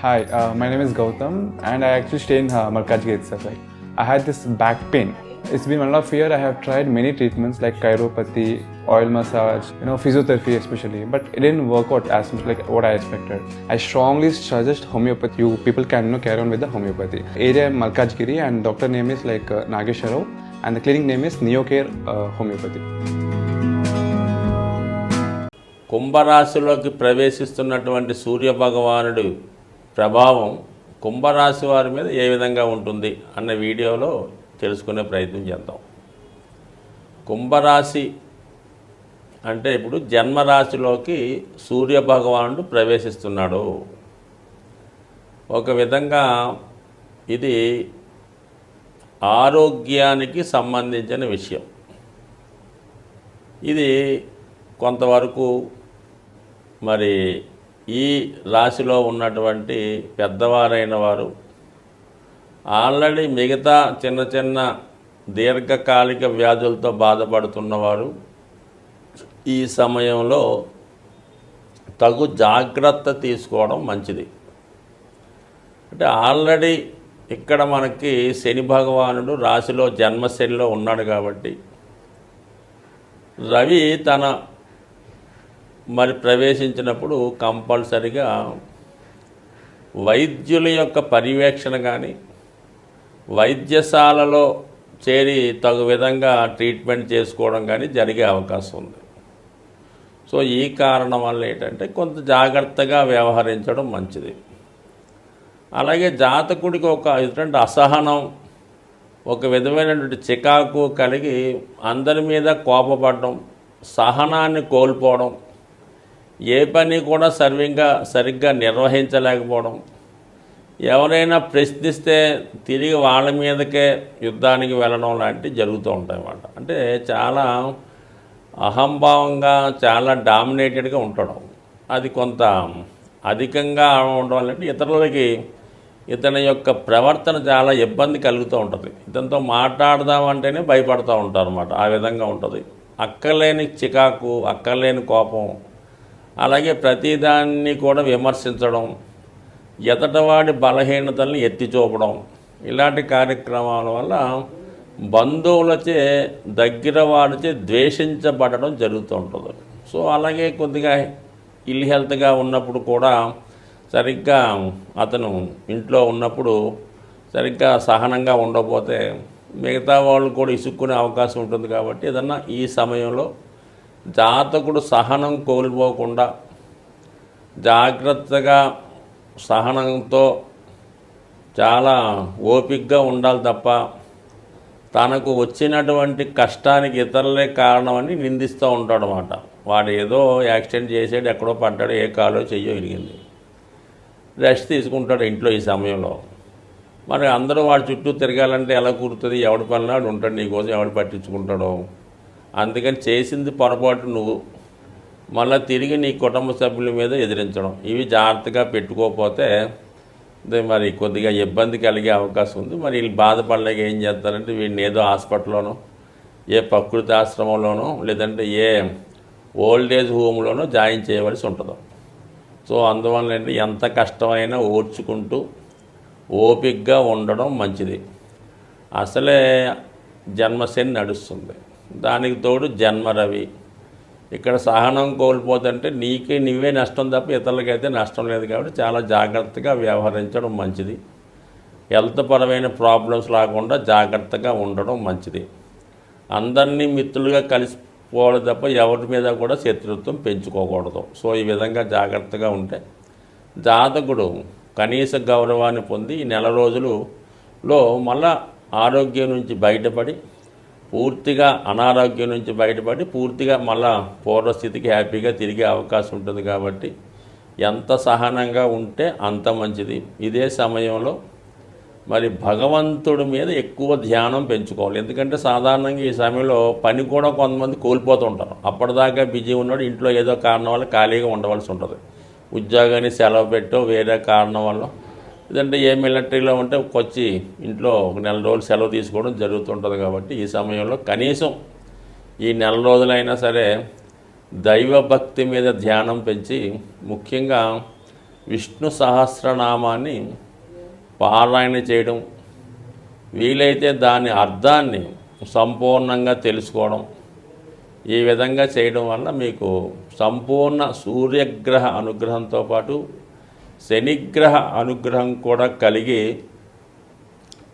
Hi, uh, my name is Gautam, and I actually stay in uh, Markajgi itself. Like, I had this back pain. It's been one of year. I have tried many treatments like chiropathy, oil massage, you know, physiotherapy especially, but it didn't work out as much like what I expected. I strongly suggest homeopathy. You people can you know, carry on with the homeopathy. Area Malkajgiri, and doctor name is like uh, Nagesharov, and the clinic name is Neocare uh, Homeopathy. కుంభరాశిలోకి ప్రవేశిస్తున్నటువంటి సూర్య భగవానుడి ప్రభావం కుంభరాశి వారి మీద ఏ విధంగా ఉంటుంది అన్న వీడియోలో తెలుసుకునే ప్రయత్నం చేద్దాం. కుంభరాశి అంటే ఇప్పుడు జన్మరాశిలోకి సూర్య భగవానుడు ప్రవేశిస్తున్నాడు. ఒక విధంగా ఇది ఆరోగ్యానికి సంబంధించిన విషయం. ఇది కొంతవరకు మరి ఈ రాశిలో ఉన్నటువంటి పెద్దవారైన వారు ఆల్రెడీ మిగతా చిన్న చిన్న దీర్ఘకాలిక వ్యాధులతో బాధపడుతున్నవారు ఈ సమయంలో తగు జాగ్రత్త తీసుకోవడం మంచిది. అంటే ఆల్రెడీ ఇక్కడ మనకి శని భగవానుడు రాశిలో జన్మశనిలో ఉన్నాడు కాబట్టి రవి తన మరి ప్రవేశించినప్పుడు కంపల్సరిగా వైద్యుల యొక్క పర్యవేక్షణ కానీ వైద్యశాలలో చేరి తగు విధంగా ట్రీట్మెంట్ చేసుకోవడం కానీ జరిగే అవకాశం ఉంది. సో ఈ కారణం వల్ల ఏంటంటే కొంత జాగ్రత్తగా వ్యవహరించడం మంచిది. అలాగే జాతకుడికి ఒక ఎటువంటి అసహనం ఒక విధమైనటువంటి చికాకు కలిగి అందరి మీద కోపపడడం సహనాన్ని కోల్పోవడం ఏ పని కూడా సర్వింగ్గా సరిగ్గా నిర్వహించలేకపోవడం. ఎవరైనా ప్రశ్నిస్తే తిరిగి వాళ్ళ మీదకే యుద్ధానికి వెళ్ళడం లాంటివి జరుగుతూ ఉంటాయి అన్నమాట అంటే చాలా అహంభావంగా చాలా డామినేటెడ్గా ఉండడం. అది కొంత అధికంగా ఉండడం వల్ల ఇతరులకి ఇతని యొక్క ప్రవర్తన చాలా ఇబ్బంది కలుగుతూ ఉంటుంది. ఇతనితో మాట్లాడదామంటేనే భయపడుతూ ఉంటారు అన్నమాట ఆ విధంగా ఉంటుంది. అక్కర్లేని చికాకు అక్కర్లేని కోపం అలాగే ప్రతిదాన్ని కూడా విమర్శించడం ఎతటవాడి బలహీనతల్ని ఎత్తి చూపడం ఇలాంటి కార్యక్రమాల వల్ల బంధువులచే దగ్గర వాడిచే ద్వేషించబడడం జరుగుతూ ఉంటుంది సో అలాగే కొద్దిగా ఇల్ హెల్త్గా ఉన్నప్పుడు కూడా సరిగ్గా అతను ఇంట్లో ఉన్నప్పుడు సరిగ్గా సహనంగా ఉండకపోతే మిగతా వాళ్ళు కూడా ఇసుక్కునే అవకాశం ఉంటుంది కాబట్టి ఏదన్నా ఈ సమయంలో జాతకుడు సహనం కోల్పోకుండా జాగ్రత్తగా సహనంతో చాలా ఓపికగా ఉండాలి తప్ప తనకు వచ్చినటువంటి కష్టానికి ఇతరులే కారణమని నిందిస్తూ ఉంటాడు అనమాట వాడు ఏదో యాక్సిడెంట్ చేసాడు ఎక్కడో పడ్డాడు ఏ కాలో చెయ్యో ఇరిగింది. రెస్ట్ తీసుకుంటాడు ఇంట్లో ఈ సమయంలో. మరి అందరూ వాడి చుట్టూ తిరగాలంటే ఎలా కుదురుతుంది? ఎవడి పనిలాడు ఉంటాడు? నీకోసం ఎవడు పట్టించుకుంటాడో? అందుకని చేసింది పొరపాటు నువ్వు. మళ్ళీ తిరిగి నీ కుటుంబ సభ్యుల మీద ఎదిరించడం. ఇవి జాగ్రత్తగా పెట్టుకోకపోతే ఇది మరి కొద్దిగా ఇబ్బంది కలిగే అవకాశం ఉంది. మరి వీళ్ళు బాధపడలేక ఏం చేస్తారంటే వీడిని ఏదో హాస్పిటల్లోనో ఏ ప్రకృతి ఆశ్రమంలోనో లేదంటే ఏ ఓల్డ్ ఏజ్ హోమ్లోనో జాయిన్ చేయవలసి ఉంటుంది. సో అందువల్ల ఏంటి ఎంత కష్టమైనా ఓర్చుకుంటూ ఓపిక్గా ఉండడం మంచిది. అసలే జన్మశని నడుస్తుంది. దానికి తోడు జన్మరవి. ఇక్కడ సహనం కోల్పోతుంటే నీకే నీవే నష్టం తప్ప ఇతరులకైతే నష్టం లేదు కాబట్టి చాలా జాగ్రత్తగా వ్యవహరించడం మంచిది. హెల్త్ పరమైన ప్రాబ్లమ్స్ రాకుండా జాగ్రత్తగా ఉండడం మంచిది. అందరినీ మిత్రులుగా కలిసిపోవడం తప్ప ఎవరి మీద కూడా శత్రుత్వం పెంచుకోకూడదు. సో ఈ విధంగా జాగ్రత్తగా ఉంటే జాతకుడు కనీస గౌరవాన్ని పొంది ఈ నెల రోజులులో మళ్ళా ఆరోగ్యం నుంచి బయటపడి పూర్తిగా అనారోగ్యం నుంచి బయటపడి పూర్తిగా మళ్ళా పూర్వస్థితికి హ్యాపీగా తిరిగే అవకాశం ఉంటుంది కాబట్టి ఎంత సహనంగా ఉంటే అంత మంచిది. ఇదే సమయంలో మరి భగవంతుడి మీద ఎక్కువ ధ్యానం పెంచుకోవాలి. ఎందుకంటే సాధారణంగా ఈ సమయంలో పని కూడా కొంతమంది కోల్పోతుంటారు. అప్పటిదాకా బిజీ ఉన్నాడు ఇంట్లో ఏదో కారణం వల్ల ఖాళీగా ఉండవలసి ఉంటుంది. ఉద్యోగాన్ని సెలవు పెట్టో వేరే కారణం వల్ల లేదంటే ఏ మిలిటరీలో ఉంటే వచ్చి ఇంట్లో ఒక నెల రోజులు సెలవు తీసుకోవడం జరుగుతుంటుంది కాబట్టి ఈ సమయంలో కనీసం ఈ నెల రోజులైనా సరే దైవభక్తి మీద ధ్యానం పెంచి ముఖ్యంగా విష్ణు సహస్రనామాన్ని పారాయణ చేయడం వీలైతే దాని అర్థాన్ని సంపూర్ణంగా తెలుసుకోవడం ఈ విధంగా చేయడం వల్ల మీకు సంపూర్ణ సూర్యగ్రహ అనుగ్రహంతో పాటు శనిగ్రహ అనుగ్రహం కూడా కలిగి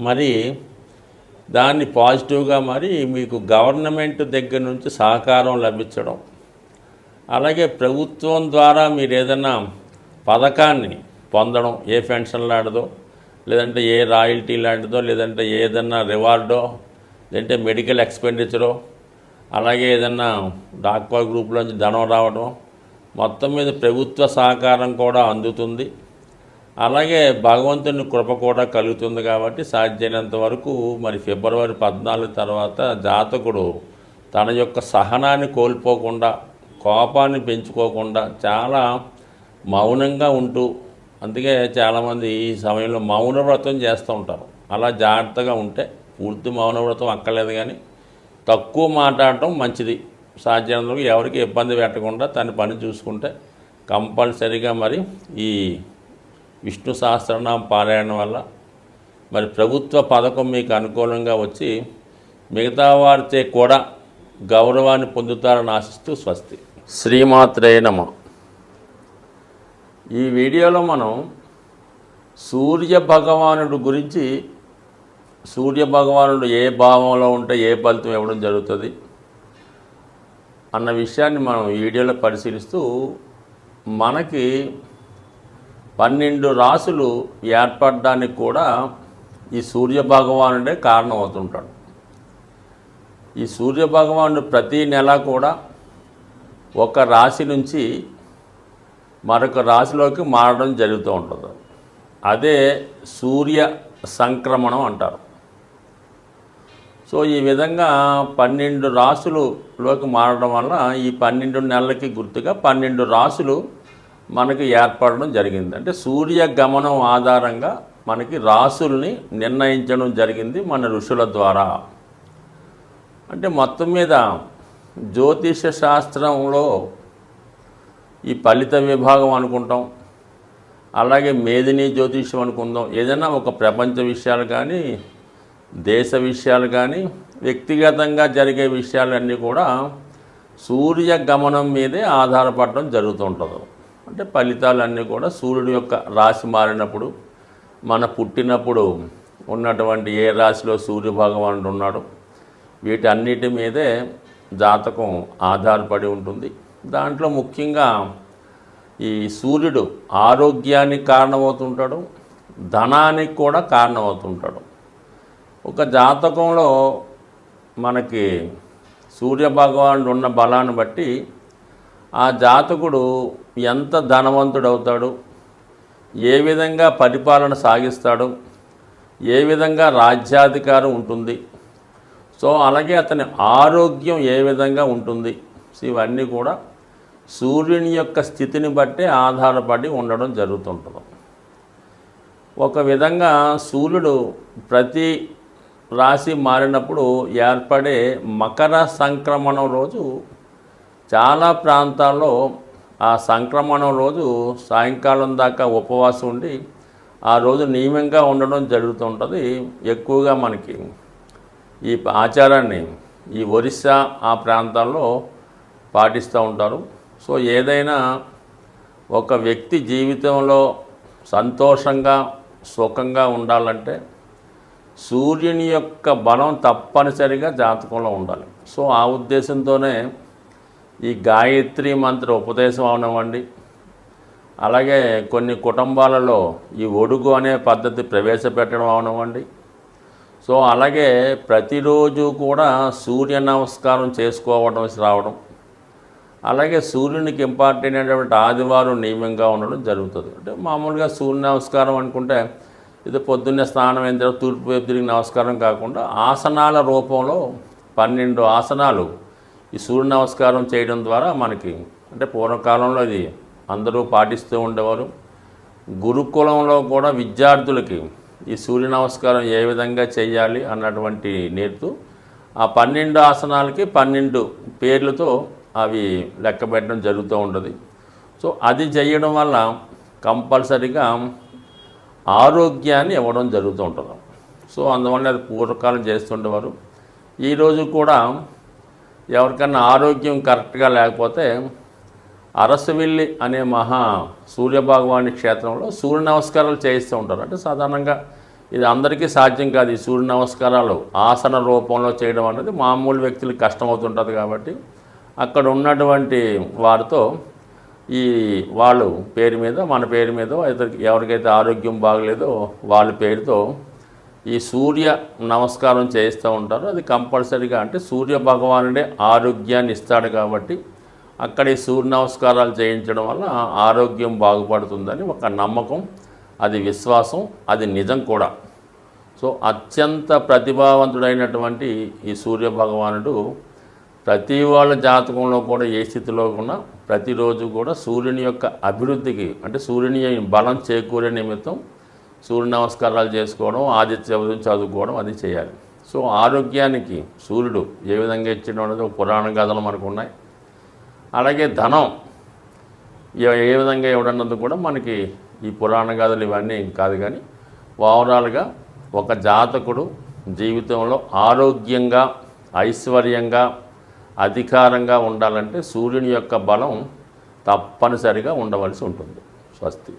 మరి దాన్ని పాజిటివ్గా మరి మీకు గవర్నమెంట్ దగ్గర నుంచి సహకారం లభించడం. అలాగే ప్రభుత్వం ద్వారా మీరు ఏదైనా పథకాన్ని పొందడం ఏ పెన్షన్ లాంటిదో లేదంటే ఏ రాయల్టీ లాంటిదో లేదంటే ఏదన్నా రివార్డో లేదంటే మెడికల్ ఎక్స్పెండిచరో అలాగే ఏదన్నా డాక్వా గ్రూప్లోంచి ధనం రావడం మొత్తం మీద ప్రభుత్వ సహకారం కూడా అందుతుంది. అలాగే భగవంతుని కృప కూడా కలుగుతుంది కాబట్టి సాధ్యమైనంత వరకు మరి ఫిబ్రవరి పద్నాలుగు తర్వాత జాతకుడు తన యొక్క సహనాన్ని కోల్పోకుండా కోపాన్ని పెంచుకోకుండా చాలా మౌనంగా ఉంటూ అందుకే చాలామంది ఈ సమయంలో మౌన వ్రతం చేస్తూ ఉంటారు. అలా జాగ్రత్తగా ఉంటే పూర్తి మౌన వ్రతం అక్కర్లేదు కానీ తక్కువ మాట్లాడటం మంచిది. సాధ్యమైనందుకు ఎవరికి ఇబ్బంది పెట్టకుండా తన పని చూసుకుంటే కంపల్సరీగా మరి ఈ విష్ణు సహస్రనామ పారాయణం వల్ల మరి ప్రభుత్వ పథకం మీకు అనుకూలంగా వచ్చి మిగతా వారితో కూడా గౌరవాన్ని పొందుతారని ఆశిస్తూ స్వస్తి. శ్రీమాత్రే నమ. ఈ వీడియోలో మనం సూర్య భగవానుడు గురించి సూర్య భగవానుడు ఏ భావంలో ఉంటే ఏ ఫలితం ఇవ్వడం జరుగుతుంది అన్న విషయాన్ని మనం వీడియోలో పరిశీలిస్తూ మనకి పన్నెండు రాసులు ఏర్పడడానికి కూడా ఈ సూర్య భగవానుడే కారణం అవుతుంటాడు ఈ సూర్య భగవానుడు ప్రతి నెల కూడా ఒక రాశి నుంచి మరొక రాశిలోకి మారడం జరుగుతూ ఉంటుంది. అదే సూర్య సంక్రమణం అంటారు. సో ఈ విధంగా పన్నెండు రాసులులోకి మారడం వల్ల ఈ పన్నెండు నెలలకి గుర్తుగా పన్నెండు రాసులు మనకి ఏర్పడడం జరిగింది. అంటే సూర్య గమనం ఆధారంగా మనకి రాసుల్ని నిర్ణయించడం జరిగింది మన ఋషుల ద్వారా. అంటే మొత్తం మీద జ్యోతిష శాస్త్రంలో ఈ ఫలిత విభాగం అనుకుంటాం అలాగే మేదిని జ్యోతిష్యం అనుకుందాం ఏదైనా ఒక ప్రపంచ విషయాలు కానీ దేశ విషయాలు కానీ వ్యక్తిగతంగా జరిగే విషయాలన్నీ కూడా సూర్య గమనం మీదే ఆధారపడడం జరుగుతుంటుంది. అంటే ఫలితాలన్నీ కూడా సూర్యుడి యొక్క రాశి మారినప్పుడు మన పుట్టినప్పుడు ఉన్నటువంటి ఏ రాశిలో సూర్య భగవానుడు ఉన్నాడు వీటన్నిటి మీదే జాతకం ఆధారపడి ఉంటుంది. దాంట్లో ముఖ్యంగా ఈ సూర్యుడు ఆరోగ్యానికి కారణమవుతుంటాడు ధనానికి కూడా కారణమవుతుంటాడు. ఒక జాతకంలో మనకి సూర్య భగవానుడు ఉన్న బలాన్ని బట్టి ఆ జాతకుడు ఎంత ధనవంతుడవుతాడు ఏ విధంగా పరిపాలన సాగిస్తాడు ఏ విధంగా రాజ్యాధికారం ఉంటుంది. సో అలాగే అతని ఆరోగ్యం ఏ విధంగా ఉంటుంది. సో ఇవన్నీ కూడా సూర్యుని యొక్క స్థితిని బట్టే ఆధారపడి ఉండడం జరుగుతుంటుంది. ఒక విధంగా సూర్యుడు ప్రతి రాశి మారినప్పుడు ఏర్పడే మకర సంక్రమణం రోజు చాలా ప్రాంతాల్లో ఆ సంక్రమణం రోజు సాయంకాలం దాకా ఉపవాసం ఉండి ఆ రోజు నియమంగా ఉండడం జరుగుతుంటుంది ఎక్కువగా మనకి. ఈ ఆచారాన్ని ఈ ఒరిస్సా ఆ ప్రాంతాల్లో పాటిస్తూ ఉంటారు. సో ఏదైనా ఒక వ్యక్తి జీవితంలో సంతోషంగా సుఖంగా ఉండాలంటే సూర్యుని యొక్క బలం తప్పనిసరిగా జాతకంలో ఉండాలి. సో ఆ ఉద్దేశంతోనే ఈ గాయత్రి మంత్ర ఉపదేశం అవనివ్వండి. అలాగే కొన్ని కుటుంబాలలో ఈ ఒడుగు అనే పద్ధతి ప్రవేశపెట్టడం అవనివ్వండి. సో అలాగే ప్రతిరోజు కూడా సూర్య నమస్కారం చేసుకోవడం రావడం. అలాగే సూర్యునికి ఇంపార్టెంట్ అయినటువంటి ఆదివారం నియమంగా ఉండడం జరుగుతుంది. అంటే మామూలుగా సూర్య నమస్కారం అనుకుంటే ఇది పొద్దున్నే స్నానం అయిన తర్వాత తూర్పు వైపు తిరిగి నమస్కారం కాకుండా ఆసనాల రూపంలో పన్నెండు ఆసనాలు ఈ సూర్య నమస్కారం చేయడం ద్వారా మనకి అంటే పూర్వకాలంలో ఇది అందరూ పాటిస్తూ ఉండేవారు. గురుకులంలో కూడా విద్యార్థులకి ఈ సూర్య నమస్కారం ఏ విధంగా చేయాలి అన్నటువంటి నేర్పుతూ ఆ పన్నెండు ఆసనాలకి పన్నెండు పేర్లతో అవి లెక్క పెట్టడం జరుగుతూ ఉంటుంది. సో అది చేయడం వల్ల కంపల్సరిగా ఆరోగ్యాన్ని ఇవ్వడం జరుగుతూ ఉంటుంది. సో అందువల్ల అది పూర్వకాలం చేస్తుండేవారు. ఈరోజు కూడా ఎవరికన్నా ఆరోగ్యం కరెక్ట్గా లేకపోతే అరసవిల్లి అనే మహా సూర్యభగవాని క్షేత్రంలో సూర్య నమస్కారాలు చేయిస్తూ ఉంటారు. అంటే సాధారణంగా ఇది అందరికీ సాధ్యం కాదు ఈ సూర్య నమస్కారాలు. ఆసన రూపంలో చేయడం అనేది మామూలు వ్యక్తులకు కష్టమవుతుంటుంది కాబట్టి అక్కడ ఉన్నటువంటి వారితో ఈ వాళ్ళు పేరు మీద మన పేరు మీద ఎవరికైతే ఆరోగ్యం బాగలేదో వాళ్ళ పేరుతో ఈ సూర్య నమస్కారం చేయిస్తూ ఉంటారు. అది కంపల్సరీగా అంటే సూర్య భగవానుడే ఆరోగ్యాన్ని ఇస్తాడు కాబట్టి అక్కడ ఈ సూర్య నమస్కారాలు చేయించడం వల్ల ఆరోగ్యం బాగుపడుతుందని ఒక నమ్మకం అది విశ్వాసం అది నిజం కూడా. సో అత్యంత ప్రతిభావంతుడైనటువంటి ఈ సూర్య భగవానుడు ప్రతి వాళ్ళ జాతకంలో కూడా ఏ స్థితిలో కూడా ప్రతిరోజు కూడా సూర్యుని యొక్క అభివృద్ధికి అంటే సూర్యుని బలం చేకూరే నిమిత్తం సూర్య నమస్కారాలు చేసుకోవడం ఆదిత్య ఉదయం చదువుకోవడం అది చేయాలి. సో ఆరోగ్యానికి సూర్యుడు ఏ విధంగా ఇచ్చడం అనేది ఒక పురాణ కథలు మనకు ఉన్నాయి. అలాగే ధనం ఏ- విధంగా ఇవ్వడన్నది కూడా మనకి ఈ పురాణ కథలు ఇవన్నీ కాదు కానీ ఓవరాల్గా ఒక జాతకుడు జీవితంలో ఆరోగ్యంగా ఐశ్వర్యంగా అధికారంగా ఉండాలంటే సూర్యుని యొక్క బలం తప్పనిసరిగా ఉండవలసి ఉంటుంది. స్వస్తి.